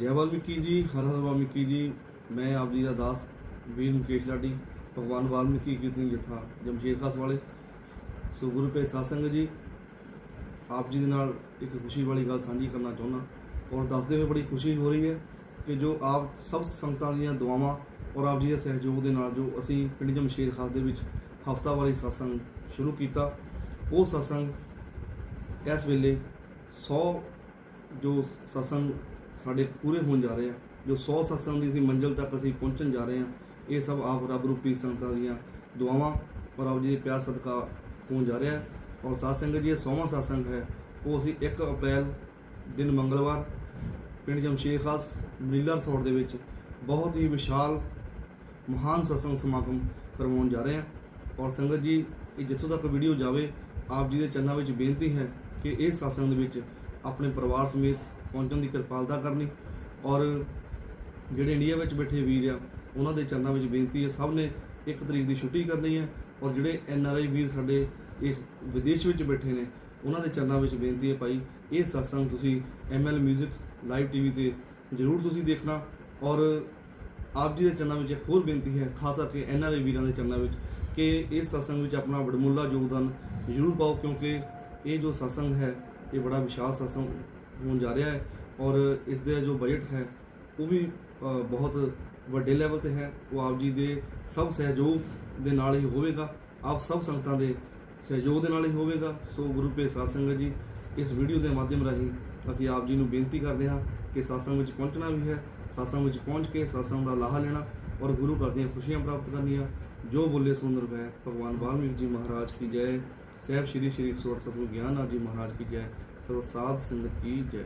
ਜੈ ਵਾਲਮੀਕੀ ਜੀ, ਹਰ ਹਰ ਵਾਲਮੀਕੀ ਜੀ, ਮੈਂ ਆਪ ਜੀ ਦਾ ਦਾਸ, ਵੀਰ ਮੁਕੇਸ਼ ਲਾਡੀ, ਭਗਵਾਨ ਵਾਲਮੀਕੀ ਕੀਰਤਨ ਜਥਾ, ਜਮਸ਼ੇਰ ਖਾਸ ਵਾਲੇ ਸੋ ਗੁਰੂ ਪੇ ਸਾਸੰਗ ਜੀ, ਆਪ ਜੀ ਦੇ ਨਾਲ ਇੱਕ ਖੁਸ਼ੀ ਵਾਲੀ ਗੱਲ ਸਾਂਝੀ ਕਰਨਾ ਚਾਹੁੰਦਾ ਔਰ ਦੱਸਦੇ ਹੋਏ ਬੜੀ ਖੁਸ਼ੀ ਹੋ ਰਹੀ ਹੈ ਕਿ ਜੋ ਆਪ ਸਭ ਸੰਗਤਾਂ ਦੀਆਂ ਦੁਆਵਾਂ ਔਰ ਆਪ ਜੀ ਦੇ ਸਹਿਯੋਗ ਦੇ ਨਾਲ ਜੋ ਅਸੀਂ ਪਿੰਡ ਜਮਸ਼ੇਰ ਖਾਸ ਦੇ ਵਿੱਚ ਹਫਤਾਵਾਰੀ satsang ਸ਼ੁਰੂ ਕੀਤਾ, ਉਹ satsang ਇਸ ਵੇਲੇ 100 ਜੋ satsang ਸਾਡੇ ਪੂਰੇ ਹੋਣ ਜਾ ਰਹੇ ਆ। ਜੋ 100 ਸਤਸੰਗ ਦੀ ਅਸੀਂ ਮੰਜ਼ਿਲ ਤੱਕ ਅਸੀਂ ਪਹੁੰਚਣ ਜਾ ਰਹੇ ਆ, ਇਹ ਸਭ ਆਪ ਰੱਬ ਰੂਪੀ ਸੰਗਤਾਂ ਦੀਆਂ ਦੁਆਵਾਂ ਔਰ ਆਪ ਜੀ ਦੇ ਪਿਆਰ ਸਦਕਾ ਹੋਣ ਜਾ ਰਿਹਾ ਔਰ ਸਤਸੰਗ ਜੀ, ਇਹ 100ਵਾਂ ਸਤਸੰਗ ਹੈ। ਉਹ ਅਸੀਂ 1 ਅਪ੍ਰੈਲ ਦਿਨ ਮੰਗਲਵਾਰ ਪਿੰਡ ਜਮਸ਼ੇਰ ਖਾਸ ਮਨੀਲਾ ਰਿਸੋਰਟ ਦੇ ਵਿੱਚ ਬਹੁਤ ਹੀ ਵਿਸ਼ਾਲ ਮਹਾਨ ਸਤਸੰਗ ਸਮਾਗਮ ਕਰਵਾਉਣ ਜਾ ਰਹੇ ਹਾਂ। ਔਰ ਸੰਗਤ ਜੀ, ਇਹ ਜਿੱਥੋਂ ਤੱਕ ਵੀਡੀਓ ਜਾਵੇ, ਆਪ ਜੀ ਦੇ ਚਰਨਾਂ ਵਿੱਚ ਬੇਨਤੀ ਹੈ ਕਿ ਇਹ ਸਤਸੰਗ ਦੇ ਵਿੱਚ ਆਪਣੇ ਪਰਿਵਾਰ ਸਮੇਤ ਪਹੁੰਚਣ ਦੀ ਕਿਰਪਾਲਤਾ ਕਰਨੀ। ਔਰ ਜਿਹੜੇ ਇੰਡੀਆ ਵਿੱਚ ਬੈਠੇ ਵੀਰ ਆ, ਉਹਨਾਂ ਦੇ ਚਰਨਾਂ ਵਿੱਚ ਬੇਨਤੀ ਹੈ, ਸਭ ਨੇ ਇੱਕ ਤਰੀਕ ਦੀ ਛੁੱਟੀ ਕਰਨੀ ਹੈ। ਔਰ ਜਿਹੜੇ ਐਨ ਆਰ ਆਈ ਵੀਰ ਸਾਡੇ ਇਸ ਵਿਦੇਸ਼ ਵਿੱਚ ਬੈਠੇ ਨੇ, ਉਹਨਾਂ ਦੇ ਚਰਨਾਂ ਵਿੱਚ ਬੇਨਤੀ ਹੈ ਭਾਈ, ਇਹ ਸਤਸੰਗ ਤੁਸੀਂ ਐਮ ਐਲ 뮤직 ਲਾਈਵ ਟੀਵੀ ਤੇ ਜ਼ਰੂਰ ਤੁਸੀਂ ਦੇਖਣਾ। ਔਰ ਆਪ ਜੀ ਦੇ ਚਰਨਾਂ ਵਿੱਚ ਇੱਕ ਹੋਰ ਬੇਨਤੀ ਹੈ, ਖਾਸ ਕਰਕੇ ਐਨ ਆਰ ਆਈ ਵੀਰਾਂ ਦੇ ਚਰਨਾਂ ਵਿੱਚ, ਕਿ ਇਸ ਸਤਸੰਗ ਵਿੱਚ ਆਪਣਾ ਵਡਮੁੱਲਾ ਯੋਗਦਾਨ ਜ਼ਰੂਰ ਪਾਓ, ਕਿਉਂਕਿ ਇਹ ਜੋ ਸਤਸੰਗ ਹੈ, ਇਹ ਬੜਾ ਵਿਸ਼ਾਲ ਸਤਸੰਗ ਹੋਣ ਜਾ ਰਿਹਾ ਹੈ ਔਰ ਇਸ ਦੇ ਜੋ ਬਜਟ ਹੈ, ਉਹ ਵੀ ਬਹੁਤ ਵੱਡੇ ਲੈਵਲ ਤੇ ਹੈ। ਉਹ ਆਪ ਜੀ ਦੇ ਸਭ ਸਹਿਯੋਗ ਦੇ ਨਾਲ ਹੀ ਹੋਵੇਗਾ। ਆਪ ਸਭ ਸੰਗਤਾਂ ਦੇ ਸਹਿਯੋਗ ਦੇ ਨਾਲ ਹੀ ਹੋਵੇਗਾ। ਸੋ ਗੁਰੂ ਪੇ ਸਾਧ ਸੰਗਤ ਜੀ, ਇਸ ਵੀਡੀਓ ਦੇ ਮਾਧਿਅਮ ਰਾਹੀਂ ਅਸੀਂ ਆਪ ਜੀ ਨੂੰ ਬੇਨਤੀ ਕਰਦੇ ਹਾਂ ਕਿ ਸਤਸੰਗ ਵਿੱਚ ਪਹੁੰਚਣਾ ਵੀ ਹੈ। ਸਤਸੰਗ ਵਿੱਚ ਪਹੁੰਚ ਕੇ ਸਤਸੰਗ ਦਾ ਲਾਹਾ ਲੈਣਾ ਔਰ ਗੁਰੂ ਘਰ ਦੀਆਂ ਖੁਸ਼ੀਆਂ ਪ੍ਰਾਪਤ ਕਰਨੀਆਂ। ਜੋ ਬੋਲੇ ਸੁੰਦਰ ਬੈ ਭਗਵਾਨ ਵਾਲਮੀਕ ਜੀ ਮਹਾਰਾਜ ਕੀ ਜੈ। ਸਹਿਬ, ਸ਼੍ਰੀ ਸ਼੍ਰੀ ਸੋੜ ਸਤਿਗੁਰੂ ਗਿਆਨਨਾਥ ਜੀ ਮਹਾਰਾਜ ਕੀ ਜੈ ਸਰਵ ਸਾਧ ਸੰਗਤ ਕੀ ਜੈ।